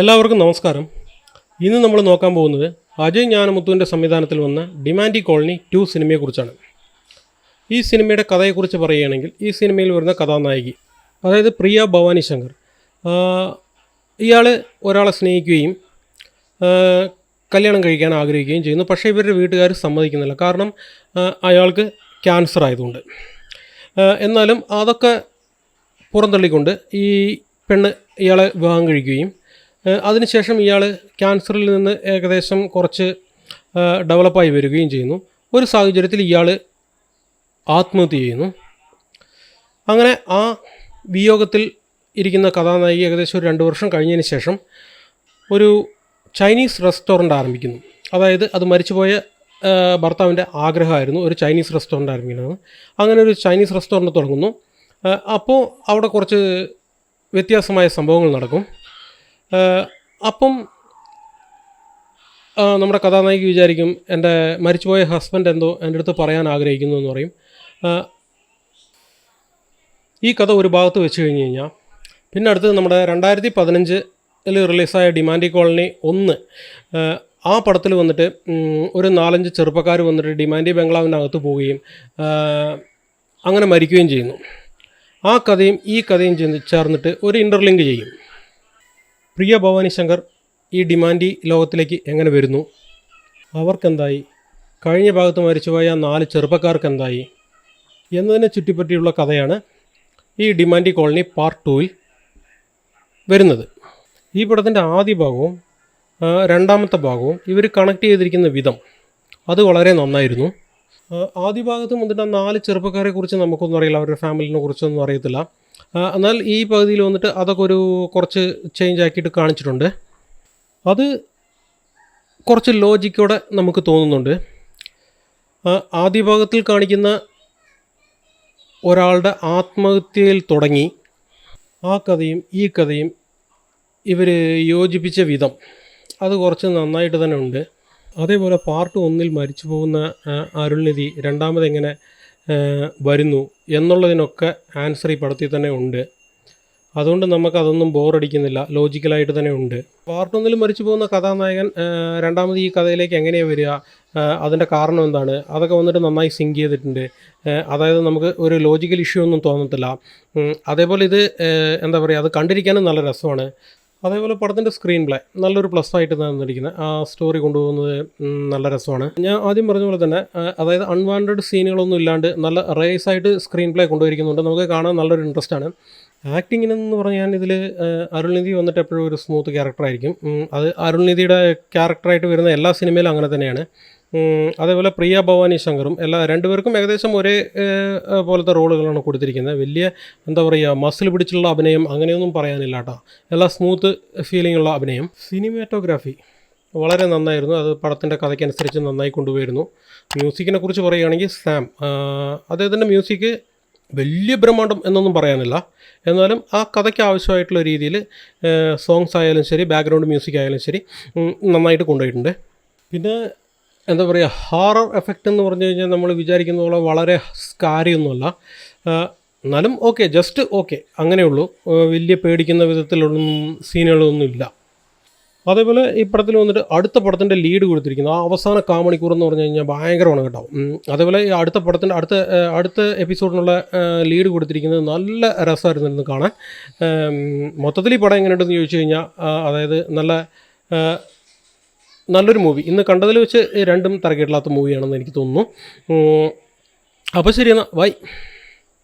എല്ലാവർക്കും നമസ്കാരം. ഇന്ന് നമ്മൾ നോക്കാൻ പോകുന്നത് അജയ് ജ്ഞാനമുത്തുവിന്റെ സംവിധാനത്തിൽ വന്ന ഡിമാൻഡി കോളനി ടു സിനിമയെക്കുറിച്ചാണ് ഈ സിനിമയുടെ കഥയെക്കുറിച്ച് പറയുകയാണെങ്കിൽ ഈ സിനിമയിൽ വരുന്ന കഥാനായകി അതായത് പ്രിയ ഭവാനി ശങ്കർ ഇയാൾ ഒരാളെ സ്നേഹിക്കുകയും കല്യാണം കഴിക്കാൻ ആഗ്രഹിക്കുകയും ചെയ്യുന്നു. പക്ഷേ ഇവരുടെ വീട്ടുകാർ സമ്മതിക്കുന്നില്ല. കാരണം അയാൾക്ക് ക്യാൻസർ ആയതുകൊണ്ട്. എന്നാലും അതൊക്കെ പുറന്തള്ളിക്കൊണ്ട് ഈ പെണ്ണ് ഇയാളെ വിവാഹം കഴിക്കുകയും അതിനുശേഷം ഇയാൾ ക്യാൻസറിൽ നിന്ന് ഏകദേശം കുറച്ച് ഡെവലപ്പായി വരികയും ചെയ്യുന്നു. ഒരു സാഹചര്യത്തിൽ ഇയാൾ ആത്മഹത്യ ചെയ്യുന്നു. അങ്ങനെ ആ വിയോഗത്തിൽ ഇരിക്കുന്ന കഥാനായിക ഏകദേശം ഒരു രണ്ട് വർഷം കഴിഞ്ഞതിന് ശേഷം ഒരു ചൈനീസ് റെസ്റ്റോറന്റ് ആരംഭിക്കുന്നു. അതായത് അത് മരിച്ചുപോയ ഭർത്താവിന്റെ ആഗ്രഹമായിരുന്നു. ഒരു ചൈനീസ് റെസ്റ്റോറന്റ് ആരംഭിക്കുന്നത്. അങ്ങനെ ഒരു ചൈനീസ് റെസ്റ്റോറന്റ് തുടങ്ങുന്നു. അപ്പോൾ അവിടെ കുറച്ച് വ്യത്യാസമായ സംഭവങ്ങൾ നടക്കും. അപ്പം നമ്മുടെ കഥാനായിക വിചാരിക്കും എന്റെ മരിച്ചുപോയ ഹസ്ബൻഡ് എന്തോ എന്റെ അടുത്ത് പറയാൻ ആഗ്രഹിക്കുന്നു എന്ന് പറയും. ഈ കഥ ഒരു ഭാഗത്ത് വെച്ച് കഴിഞ്ഞ് കഴിഞ്ഞാൽ പിന്നെ അടുത്തത് നമ്മുടെ രണ്ടായിരത്തി പതിനഞ്ചിൽ റിലീസായ ഡിമാൻഡി കോളനി ഒന്ന് ആ, പടത്തിൽ വന്നിട്ട് ഒരു നാലഞ്ച് ചെറുപ്പക്കാർ വന്നിട്ട് ഡിമാൻഡി ബംഗ്ലാവിനകത്ത് പോവുകയും അങ്ങനെ മരിക്കുകയും ചെയ്യുന്നു. ആ കഥയും ഈ കഥയും ചേർന്നിട്ട് ഒരു ഇന്റർലിങ്ക് ചെയ്യും. പ്രിയ ഭവാനി ശങ്കർ ഈ ഡിമാൻഡി ലോകത്തിലേക്ക് എങ്ങനെ വരുന്നു? അവർക്കെന്തായി? കഴിഞ്ഞ ഭാഗത്ത് മരിച്ചുപോയ നാല് ചെറുപ്പക്കാർക്കെന്തായി? എന്നതിനെ ചുറ്റിപ്പറ്റിയുള്ള കഥയാണ് ഈ ഡിമാൻഡി കോളനി പാർട്ട് ടൂവിൽ വരുന്നത്. ഈ പടത്തിന്റെ ആദ്യ ഭാഗവും രണ്ടാമത്തെ ഭാഗവും ഇവർ കണക്ട് ചെയ്തിരിക്കുന്ന വിധം അത് വളരെ നന്നായിരുന്നു. ആദ്യ ഭാഗത്ത് വന്നിട്ട് ആ നാല് ചെറുപ്പക്കാരെ കുറിച്ച് നമുക്കൊന്നും അറിയില്ല. അവരുടെ ഫാമിലിനെ കുറിച്ചൊന്നും അറിയത്തില്ല. എന്നാൽ ഈ പകുതിയിൽ വന്നിട്ട് അതൊക്കെ ഒരു കുറച്ച് ചേഞ്ച് ആക്കിയിട്ട് കാണിച്ചിട്ടുണ്ട്. അത് കുറച്ച് ലോജിക്കോടെ നമുക്ക് തോന്നുന്നുണ്ട്. ആദ്യ ഭാഗത്തിൽ കാണിക്കുന്ന ഒരാളുടെ ആത്മഹത്യയിൽ തുടങ്ങി. ആ കഥയും ഈ കഥയും ഇവർ യോജിപ്പിച്ച വിധം. അത് കുറച്ച് നന്നായിട്ട് തന്നെ ഉണ്ട്. അതേപോലെ പാർട്ട് ഒന്നിൽ മരിച്ചു പോകുന്ന അരുൾനിധി രണ്ടാമത് എങ്ങനെ വരുന്നു എന്നുള്ളതിനൊക്കെ ആൻസർ ഈ പടത്തിൽ തന്നെ ഉണ്ട്. അതുകൊണ്ട് നമുക്കതൊന്നും ബോറടിക്കുന്നില്ല ലോജിക്കലായിട്ട് തന്നെ ഉണ്ട്. പാർട്ട് ഒന്നിൽ മരിച്ചു പോകുന്ന കഥാനായകൻ രണ്ടാമത് ഈ കഥയിലേക്ക് എങ്ങനെയാണ് വരിക അതിന്റെ കാരണം എന്താണ്? അതൊക്കെ വന്നിട്ട് നന്നായി സിങ്ക് ചെയ്തിട്ടുണ്ട്. അതായത് നമുക്ക് ഒരു ലോജിക്കൽ ഇഷ്യൂ ഒന്നും തോന്നത്തില്ല. അതേപോലെ ഇത് എന്താ പറയുക അത് കണ്ടിരിക്കാനും നല്ല രസമാണ്. അതേപോലെ പടത്തിന്റെ സ്ക്രീൻ പ്ലേ നല്ലൊരു പ്ലസ് ആയിട്ട് തന്നിരിക്കുന്നത് ആ സ്റ്റോറി കൊണ്ടുപോകുന്നത് നല്ല രസമാണ്. ഞാൻ ആദ്യം പറഞ്ഞ പോലെ തന്നെ അതായത് അൺവാണ്ടഡ് സീനുകളൊന്നും ഇല്ലാണ്ട് നല്ല റേസ് ആയിട്ട് സ്ക്രീൻ പ്ലേ കൊണ്ടുപോയിരിക്കുന്നുണ്ട്. നമുക്ക് കാണാൻ നല്ലൊരു ഇൻട്രസ്റ്റ് ആണ്. ആക്ടിങ്ങിനെന്ന് പറഞ്ഞാൽ ഇതിൽ അരുൾനിധി വന്നിട്ട് എപ്പോഴും ഒരു സ്മൂത്ത് ക്യാരക്ടറായിരിക്കും അത് അരുൾനിധിയുടെ ക്യാരക്ടറായിട്ട് വരുന്ന എല്ലാ സിനിമയിലും അങ്ങനെ തന്നെയാണ്. അതേപോലെ പ്രിയ ഭവാനി ശങ്കറും എല്ലാ രണ്ടുപേർക്കും ഏകദേശം ഒരേ പോലത്തെ റോളുകളാണ് കൊടുത്തിരിക്കുന്നത്. വലിയ എന്താ പറയുക മസിൽ പിടിച്ചുള്ള അഭിനയം അങ്ങനെയൊന്നും പറയാനില്ല കേട്ടോ. എല്ലാ സ്മൂത്ത് ഫീലിംഗ് ഉള്ള അഭിനയം. സിനിമാറ്റോഗ്രാഫി വളരെ നന്നായിരുന്നു. അത് പടത്തിന്റെ കഥയ്ക്കനുസരിച്ച് നന്നായി കൊണ്ടുപോയിരുന്നു. മ്യൂസിക്കിനെ കുറിച്ച് പറയുകയാണെങ്കിൽ സാം അദ്ദേഹത്തിന്റെ മ്യൂസിക് വലിയ ബ്രഹ്മാണ്ടം എന്നൊന്നും പറയാനില്ല. എന്നാലും ആ കഥയ്ക്ക് ആവശ്യമായിട്ടുള്ള രീതിയിൽ സോങ്സ് ആയാലും ശരി ബാക്ക്ഗ്രൗണ്ട് മ്യൂസിക് ആയാലും ശരി നന്നായിട്ട് കൊണ്ടുപോയിട്ടുണ്ട്. പിന്നെ എന്താ പറയുക ഹാറർ എഫക്റ്റ് എന്ന് പറഞ്ഞു കഴിഞ്ഞാൽ നമ്മൾ വിചാരിക്കുന്ന പോലെ വളരെ കാര്യമൊന്നുമല്ല. എന്നാലും ഓക്കെ ജസ്റ്റ് ഓക്കെ അങ്ങനെയുള്ളൂ. വലിയ പേടിക്കുന്ന വിധത്തിലൊന്നും സീനുകളൊന്നും ഇല്ല അതേപോലെ ഈ പടത്തിൽ വന്നിട്ട് അടുത്ത പടത്തിന്റെ ലീഡ് കൊടുത്തിരിക്കുന്നു. ആ അവസാന കാമണിക്കൂർ എന്ന് പറഞ്ഞു കഴിഞ്ഞാൽ ഭയങ്കരമാണ് കേട്ടോ. അതേപോലെ ഈ അടുത്ത പടത്തിന്റെ അടുത്ത അടുത്ത എപ്പിസോഡിനുള്ള ലീഡ് കൊടുത്തിരിക്കുന്നത് നല്ല രസമായിരുന്നു ഇരുന്ന് കാണാൻ. മൊത്തത്തിൽ ഈ പടം എങ്ങനെയുണ്ടെന്ന് ചോദിച്ചു കഴിഞ്ഞാൽ അതായത് നല്ല നല്ലൊരു മൂവി ഇന്ന് കണ്ടതിൽ വെച്ച് രണ്ടും തരക്കേടില്ലാത്ത മൂവിയാണെന്ന് എനിക്ക് തോന്നുന്നു. അപ്പോൾ ശരി എന്നാൽ ബൈ